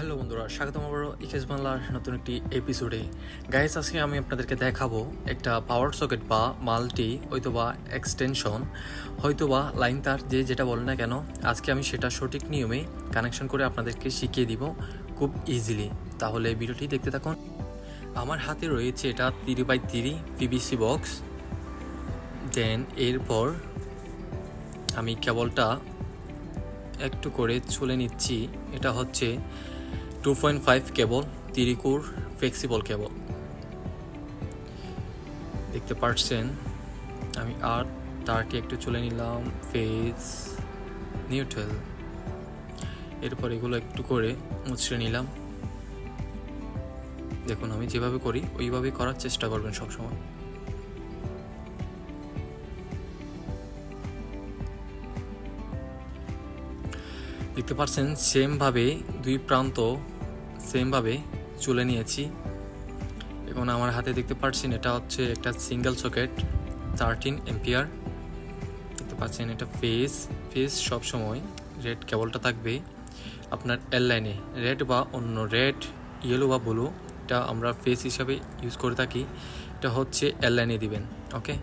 Hello বন্ধুরা, স্বাগতম আবারও ইকেশ বাংলার নতুন একটি এপিসোডে গাইস আজকে আমি আপনাদেরকে দেখাবো একটা পাওয়ার সকেট বা মাল্টি হয়তোবা এক্সটেনশন হয়তোবা লাইন তার যে যেটা বলে না কেন, আজকে আমি সেটা সঠিক নিয়মে কানেকশন করে আপনাদেরকে শিখিয়ে দিব খুব ইজিলি তাহলে ভিডিওটি দেখতে থাকুন। আমার হাতে রয়েছে এটা three by three PVC box দেন এরপর আমি কেবলটা একটু করে চলে নিচ্ছি। এটা হচ্ছে টু পয়েন্ট ফাইভ কেবল তিরিকুর ফ্লেক্সিবল কেবল দেখতে পারছেন, আমি আর তারটি একটু চলে নিলাম ফেস নিউট্রাল এরপর এগুলো একটু করে মুছড়ে নিলাম। দেখুন, আমি যেভাবে করি, ওইভাবেই করার চেষ্টা করবেন সবসময়। দেখতে পাচ্ছেন সেমভাবে দুই প্রান্ত সেমভাবে চলে নিয়েছি। এখন আমার হাতে দেখতে পাচ্ছেন এটা হচ্ছে একটা সিঙ্গেল সকেট থার্টিন এম্পিয়ার দেখতে পাচ্ছেন এটা ফেস ফেস সবসময় রেড কেবলটা থাকবে। আপনার এল লাইনে রেড বা অন্য রেড ইয়েলো বা ব্লু এটা আমরা ফেস হিসাবে ইউজ করে থাকি। এটা হচ্ছে এল লাইনে দিবেন ওকে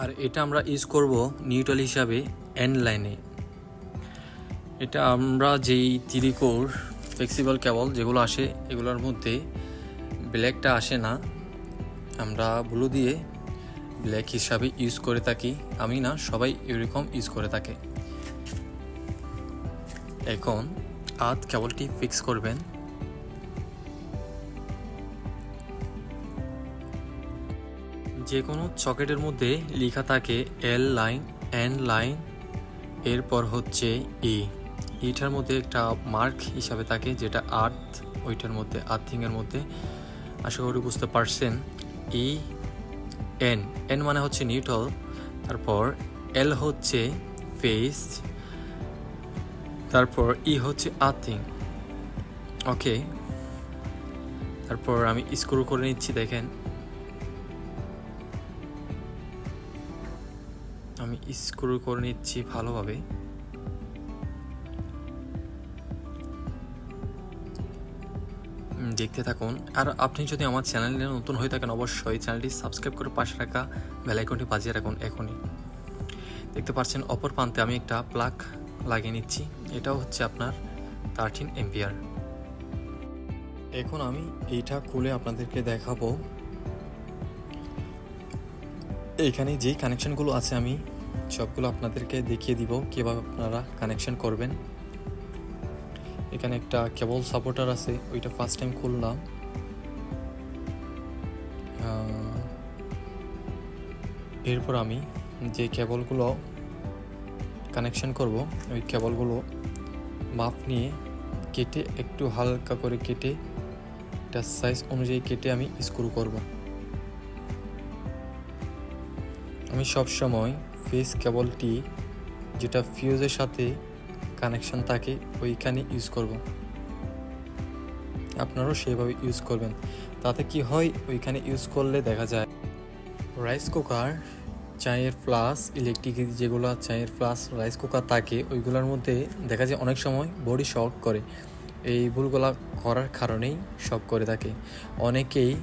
আর এটা আমরা ইউজ করব নিউট্রাল হিসাবে এন লাইনে এটা আমরা যেই তিরিকোর ফ্লেক্সিবল কেবল যেগুলো আসে, এগুলোর মধ্যে ব্ল্যাকটা আসে না। আমরা ব্লু দিয়ে ব্ল্যাক হিসাবে ইউজ করে থাকি। আমি না, সবাই এরকম ইউজ করে থাকে। এখন আধ কেবলটি ফিক্স করবেন। যে কোনো চকেটের মধ্যে লেখা থাকে এল লাইন এন লাইন এরপর হচ্ছে ই ইটার মধ্যে একটা মার্ক হিসাবে থাকে, যেটা আর্থ ওইটার মধ্যে আর্থিংয়ের মধ্যে। আশা করি বুঝতে পারছেন। ই এন এন মানে হচ্ছে নিউটল তারপর এল হচ্ছে ফেস তারপর ই হচ্ছে আর্থিং ওকে তারপর আমি স্ক্রু করে নিচ্ছি, দেখেন। আমি স্ক্রু করে নিচ্ছি ভালোভাবে। দেখতে থাকুন। আর আপনি যদি আমার চ্যানেলে নতুন হয়ে থাকেন, অবশ্যই চ্যানেলটি সাবস্ক্রাইব করে পাশে রাখা বেলাইকনটি বাজিয়ে রাখুন এখনই। দেখতে পাচ্ছেন, অপর প্রান্তে আমি একটা প্লাগ লাগিয়ে নিচ্ছি। এটাও হচ্ছে আপনার থার্টিন এম্পিয়ার এখন আমি এইটা খুলে আপনাদেরকে দেখাবো। এইখানে যেই কানেকশনগুলো আছে, আমি সবগুলো আপনাদেরকে দেখিয়ে দিব, কীভাবে আপনারা কানেকশন করবেন। এখানে একটা কেবল সাপোর্টার আছে, ওইটা ফার্স্ট টাইম খুললাম। এরপর আমি যে কেবলগুলো কানেকশন করব, ওই কেবলগুলো মাপ নিয়ে কেটে, একটু হালকা করে কেটে এটা সাইজ অনুযায়ী কেটে আমি স্ক্রু করব। আমি সব সময় ফেস কেবলটি যেটা ফিউজের সাথে কানেকশন থাকে ওইখানে ইউজ করব। আপনারাও সেভাবে ইউজ করবেন। তাতে কি হয়, ওইখানে ইউজ করলে দেখা যায় রাইস কুকার চায়ের ফ্লাস ইলেকট্রিক যেগুলো চায়ের ফ্লাস রাইস কুকার থাকে, ওইগুলোর মধ্যে দেখা যায় অনেক সময় বডি শক করে। এই ভুলগুলো করার কারণেই শক করে থাকে। অনেকেই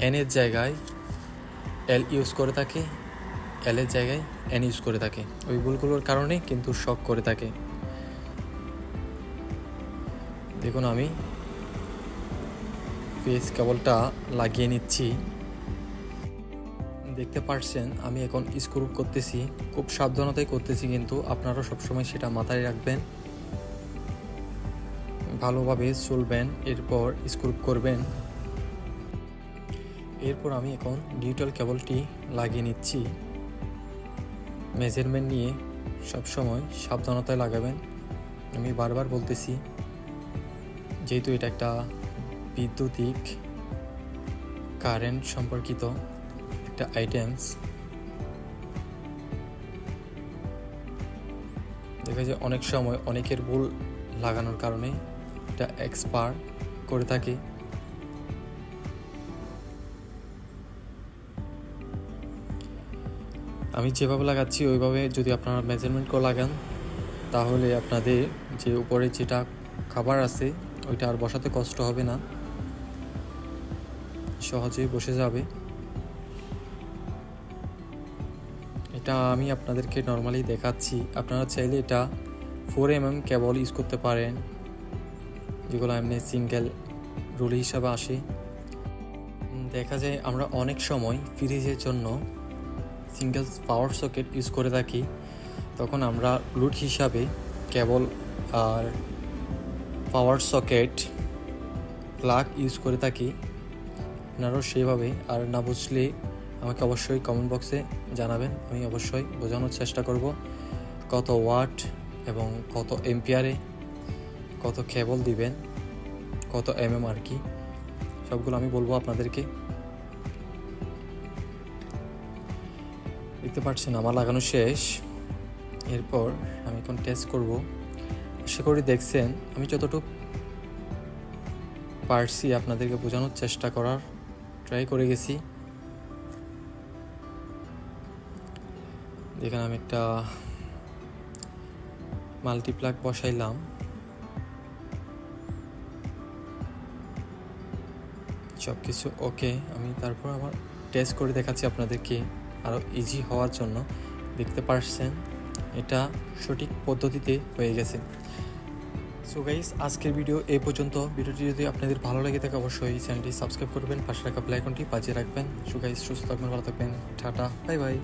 এনের জায়গায় এল ইউজ করে থাকে এলের জায়গায় এন ইউজ করে থাকে। ওই ভুলগুলোর কারণে কিন্তু শক করে থাকে। দেখুন আমি ফেস কেবলটা লাগিয়ে নিচ্ছি। দেখতে পারছেন, আমি এখন স্ক্রু করতেছি। খুব সাবধানতাই করতেছি কিন্তু আপনারাও সবসময় সেটা মাথায় রাখবেন। ভালোভাবে চলবেন, এরপর স্ক্রু করবেন। এরপর আমি এখন ডিজিটাল কেবলটি লাগিয়ে নিচ্ছি। মেজারমেন্ট নিয়ে সবসময় সাবধানতায় লাগাবেন। আমি বারবার বলতেছি যেহেতু এটা একটা বিদ্যুতিক কারেন্ট সম্পর্কিত একটা আইটেমস দেখা যায় অনেক সময় অনেকের ভুল লাগানোর কারণে এটা এক্সপায়ার করে থাকে। আমি যেভাবে লাগাচ্ছি, ওইভাবে যদি আপনারা মেজারমেন্ট করে লাগান, তাহলে আপনাদের যে উপরে যেটা খাবার আছে ওইটা আর বসাতে কষ্ট হবে না। সহজেই বসে যাবে। এটা আমি আপনাদেরকে নর্মালি দেখাচ্ছি। আপনারা চাইলে এটা four M M cable use করতে পারেন। যেগুলো এমনি সিঙ্গেল রোল হিসাবে আসে। দেখা যায় আমরা অনেক সময় ফ্রিজের জন্য সিঙ্গেল পাওয়ার সকেট ইউজ করে থাকি। তখন আমরা লুট হিসাবে কেবল আর পাওয়ার সকেট প্লাগ ইউজ করে থাকি। আপনারাও সেভাবে আর না বুঝলে আমাকে অবশ্যই কমেন্ট বক্সে জানাবেন। আমি অবশ্যই বোঝানোর চেষ্টা করব কত ওয়াট এবং কত এম্পিয়ারে কত কেবল দিবেন, কত এম এম আর কি, সবগুলো আমি বলব আপনাদেরকে। দেখতে পাচ্ছেন, আমার লাগানো শেষ। এরপর আমি এখন টেস্ট করব। আশা করি দেখছেন, আমি যতটুকু পারছি আপনাদেরকে বোঝানোর চেষ্টা করার ট্রাই করে গেছি। যেখানে আমি একটা মাল্টিপ্লাগ বসাইলাম। সব কিছু ওকে আমি তারপর আবার টেস্ট করে দেখাচ্ছি আপনাদেরকে আরও ইজি হওয়ার জন্য। দেখতে পারছেন? এটা সঠিক পদ্ধতিতে হয়ে গেছে। সো গাইস আজকের ভিডিও এ পর্যন্ত। ভিডিওটি যদি আপনাদের ভালো লাগে থাকে অবশ্যই চ্যানেলটি সাবস্ক্রাইব করবেন, পাশে রাখা আইকনটি বাজিয়ে রাখবেন। সো গাইস সুস্থ থাকবেন, ভালো থাকবেন। Tata bye bye